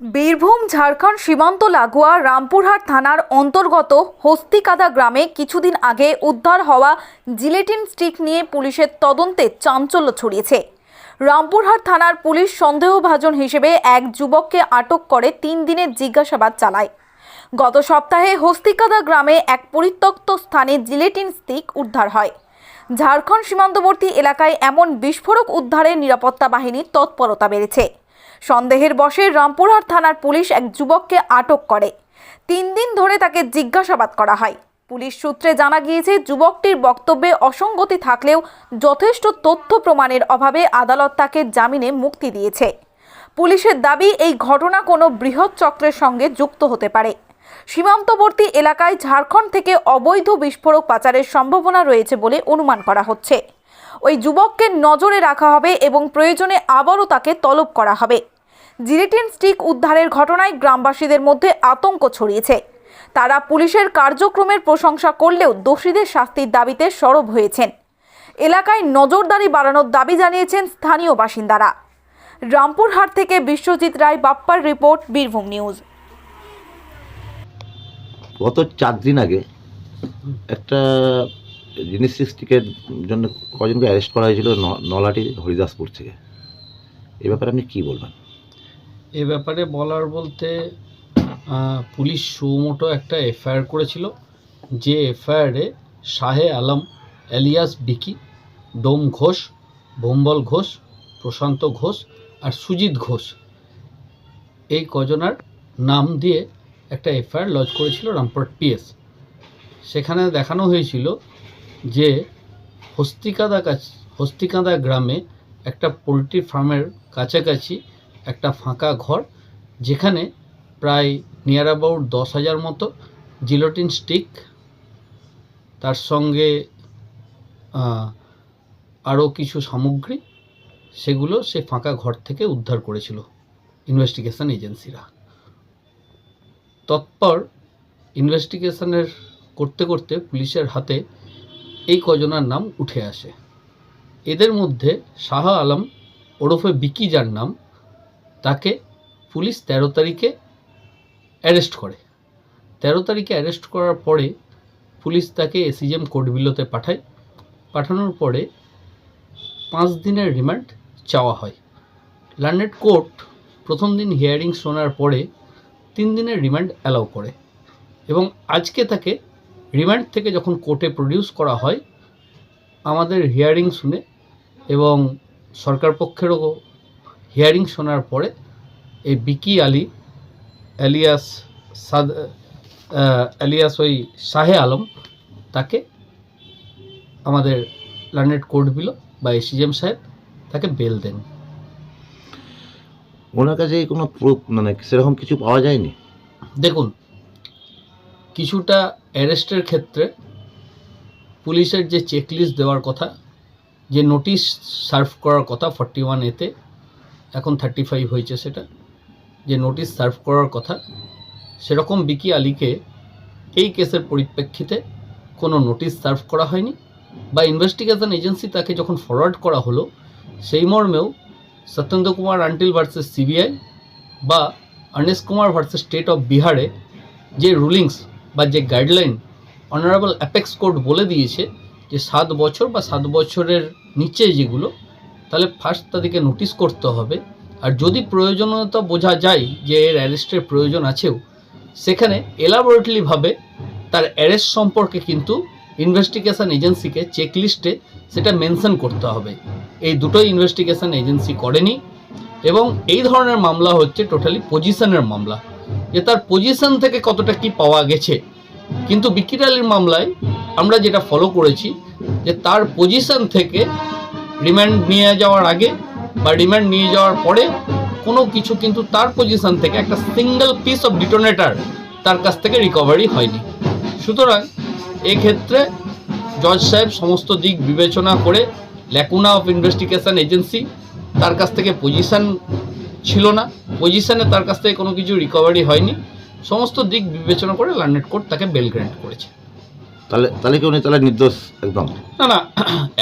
বীরভূম, ঝাড়খণ্ড, সীমান্ত, লাগোয়া, রামপুরহাট থানার অন্তর্গত হস্তিকাদা গ্রামে কিছুদিন আগে উদ্ধার হওয়া জিলেটিন স্টিক নিয়ে পুলিশের তদন্তে চাঞ্চল্য ছড়িয়েছে। রামপুরহাট থানার পুলিশ সন্দেহভাজন হিসেবে এক যুবককে আটক করে তিন দিনের জিজ্ঞাসাবাদ চালায়। গত সপ্তাহে হস্তিকাদা গ্রামে এক পরিত্যক্ত স্থানে জিলেটিন স্টিক উদ্ধার হয়। ঝাড়খণ্ড সীমান্তবর্তী এলাকায় এমন বিস্ফোরক উদ্ধারে নিরাপত্তা বাহিনীর তৎপরতা বেড়েছে। সন্দেহের বশে রামপুরহাট থানার পুলিশ এক যুবককে আটক করে। তিন দিন ধরে তাকে জিজ্ঞাসাবাদ করা হয়। পুলিশ সূত্রে জানা গিয়েছে, যুবকটির বক্তব্যে অসঙ্গতি থাকলেও যথেষ্ট তথ্য প্রমাণের অভাবে আদালত তাকে জামিনে মুক্তি দিয়েছে। পুলিশের দাবি, এই ঘটনা কোনো বৃহৎ চক্রের সঙ্গে যুক্ত হতে পারে। সীমান্তবর্তী এলাকায় ঝাড়খণ্ড থেকে অবৈধ বিস্ফোরক পাচারের সম্ভাবনা রয়েছে বলে অনুমান করা হচ্ছে। ওই যুবককে নজরে রাখা হবে এবং প্রয়োজনে আবারও তাকে তলব করা হবে। জিলেটিন স্টিক উদ্ধারের ঘটনায় গ্রামবাসীদের মধ্যে আতঙ্ক ছড়িয়েছে। তারা পুলিশের কার্যক্রমের প্রশংসা করলেও দোষীদের শাস্তির দাবিতে সরব হয়েছেন। এলাকায় নজরদারি বাড়ানোর দাবি জানিয়েছেন স্থানীয় বাসিন্দারা। রামপুরহাট থেকে বিশ্বজিৎ রায়, বাপ্পার রিপোর্ট, বীরভূম নিউজ। গত চার দিন আগে একটা জিনিস স্টিকের জন্য কজনকে অ্যারেস্ট করা হয়েছিল নলাটি হরিদাসপুর থেকে। এ ব্যাপারে আপনি কী বলবেন? এ ব্যাপারে বলার বলতে পুলিশ সুমোটো একটা এফআইআর করেছিল, যে এফআইআরে শাহে আলম, এলিয়াস বিকি ডোম ঘোষ, ভোম্বল ঘোষ, প্রশান্ত ঘোষ আর সুজিত ঘোষ এই কজনার নাম দিয়ে একটা এফআইআর লজ করেছিল রামপুরহাট পিএস। সেখানে দেখানো হয়েছিল যে হস্তিকাদা কাছ, হস্তিকাদা গ্রামে একটা পোলট্রি ফার্মের কাছাকাছি একটা ফাঁকা ঘর যেখানে প্রায় নিয়ার অ্যাবাউট দশ হাজার মতো জিলোটিন স্টিক তার সঙ্গে আরও কিছু সামগ্রী, সেগুলো সে ফাঁকা ঘর থেকে উদ্ধার করেছিল ইনভেস্টিগেশন এজেন্সিরা তৎপর ইনভেস্টিগেশনের করতে করতে পুলিশের হাতে এই কজনার নাম উঠে আসে। এদের মধ্যে শাহ আলম ওরফে বিকি যার নাম তাকে পুলিশ তেরো তারিখে অ্যারেস্ট করে। তেরো তারিখে অ্যারেস্ট করার পরে পুলিশ তাকে এসিজেম কোর্টবিলোতে পাঠায়। পাঠানোর পরে পাঁচ দিনের রিমান্ড চাওয়া হয়। লার্নেড কোর্ট প্রথম দিন হিয়ারিং শোনার পরে তিন দিনের রিমান্ড অ্যালাউ করে এবং আজকে তাকে রিমান্ড থেকে যখন কোর্টে প্রডিউস করা হয়, আমাদের হিয়ারিং শুনে এবং সরকার পক্ষেরও হিয়ারিং শোনার পরে এই বিকি আলী অ্যালিয়াস সাদ অ্যালিয়াস ওই শাহে আলম তাকে আমাদের লার্নেড কোর্ট বিল বা এসিজেম সাহেব তাকে বেল দেন। ওনার কাছে কোনো প্রুফ মানে সেরকম কিছু পাওয়া যায়নি? দেখুন কিছুটা অ্যারেস্টের ক্ষেত্রে পুলিশের যে চেকলিস্ট দেওয়ার কথা যে নোটিশ সার্ভ করার কথা ফর্টি ওয়ান এতে এখন থার্টি ফাইভ হয়েছে সেটা। যে নোটিশ সার্ভ করার কথা, সেরকম বিকি আলীকে এই কেসের পরিপ্রেক্ষিতে কোনো নোটিশ সার্ভ করা হয়নি বা ইনভেস্টিগেশন এজেন্সি তাকে যখন ফরওয়ার্ড করা হলো, সেই মর্মেও সত্যেন্দ্র কুমার আন্টিল ভার্সেস সিবিআই বা Anish Kumar versus state of বিহারে যে রুলিংস বা যে গাইডলাইন অনারেবল অ্যাপেক্স কোর্ট বলে দিয়েছে যে সাত বছর বা সাত বছরের নিচে যেগুলো তাহলে ফার্স্ট তাদেরকে নোটিশ করতে হবে। আর যদি প্রয়োজনীয়তা বোঝা যায় যে এর অ্যারেস্টের প্রয়োজন আছেও, সেখানে এলাবোরেটলিভাবে তার অ্যারেস্ট সম্পর্কে কিন্তু ইনভেস্টিগেশন এজেন্সিকে চেকলিস্টে সেটা মেনশন করতে হবে। এই দুটোই ইনভেস্টিগেশন এজেন্সি করেনি এবং এই ধরনের মামলা হচ্ছে টোটালি পজিশনের মামলা। যে তার পজিশন থেকে কতটা কি পাওয়া গেছে। কিন্তু বিকির আলীর মামলায় আমরা যেটা ফলো করেছি যে তার পজিশন থেকে রিমান্ড নিয়ে যাওয়ার আগে বা রিমান্ড নিয়ে যাওয়ার পরে কোনো কিছু কিন্তু তার পজিশন থেকে একটা সিঙ্গেল পিস অফ ডিটোনেটার তার কাছ থেকে রিকভারি হয়নি। সুতরাং এক্ষেত্রে জজ সাহেব সমস্ত দিক বিবেচনা করে ল্যাকুনা অফ ইনভেস্টিগেশন এজেন্সি তার কাছ থেকে পজিশন ছিল না। পজিশানে তার কাছ থেকে কোনো কিছু রিকভারি হয়নি। সমস্ত দিক বিবেচনা করে লার্নেট কোর্ট তাকে বেল গ্র্যান্ট করেছে। তাহলে তাহলে কি উনি তাহলে নির্দোষ একদম? না না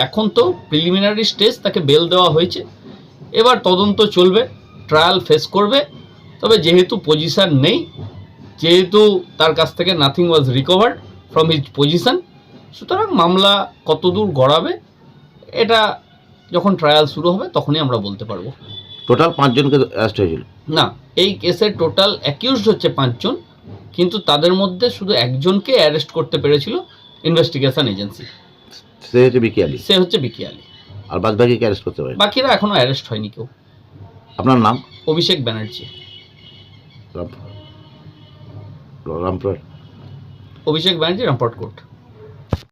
এখন তো প্রিলিমিনারি স্টেজ তাকে বেল দেওয়া হয়েছে। এবার তদন্ত চলবে ট্রায়াল ফেস করবে। তবে যেহেতু পজিশন নেই যেহেতু তার কাছ থেকে nothing was recovered from his possession সুতরাং মামলা কতদূর গড়াবে এটা যখন ট্রায়াল শুরু হবে তখনই আমরা বলতে পারব। টোটাল পাঁচজনকে অ্যারেস্ট হয়েছিল? না এই কেসে টোটাল অ্যাকিউজড হচ্ছে পাঁচজন কিন্তু তাদের মধ্যে শুধু একজনকে অ্যারেস্ট করতে পেরেছিল ইনভেস্টিগেশন এজেন্সি সে হচ্ছে বিকি আলী। সে হচ্ছে বিকি আলী। আর বাদ বাকি অ্যারেস্ট করতে পারে? বাকিরা এখনও অ্যারেস্ট হয়নি কেউ। আপনার নাম? অভিষেক ব্যানার্জি। রামপুর রামপুর অভিষেক ব্যানার্জি রামপট কোর্ট।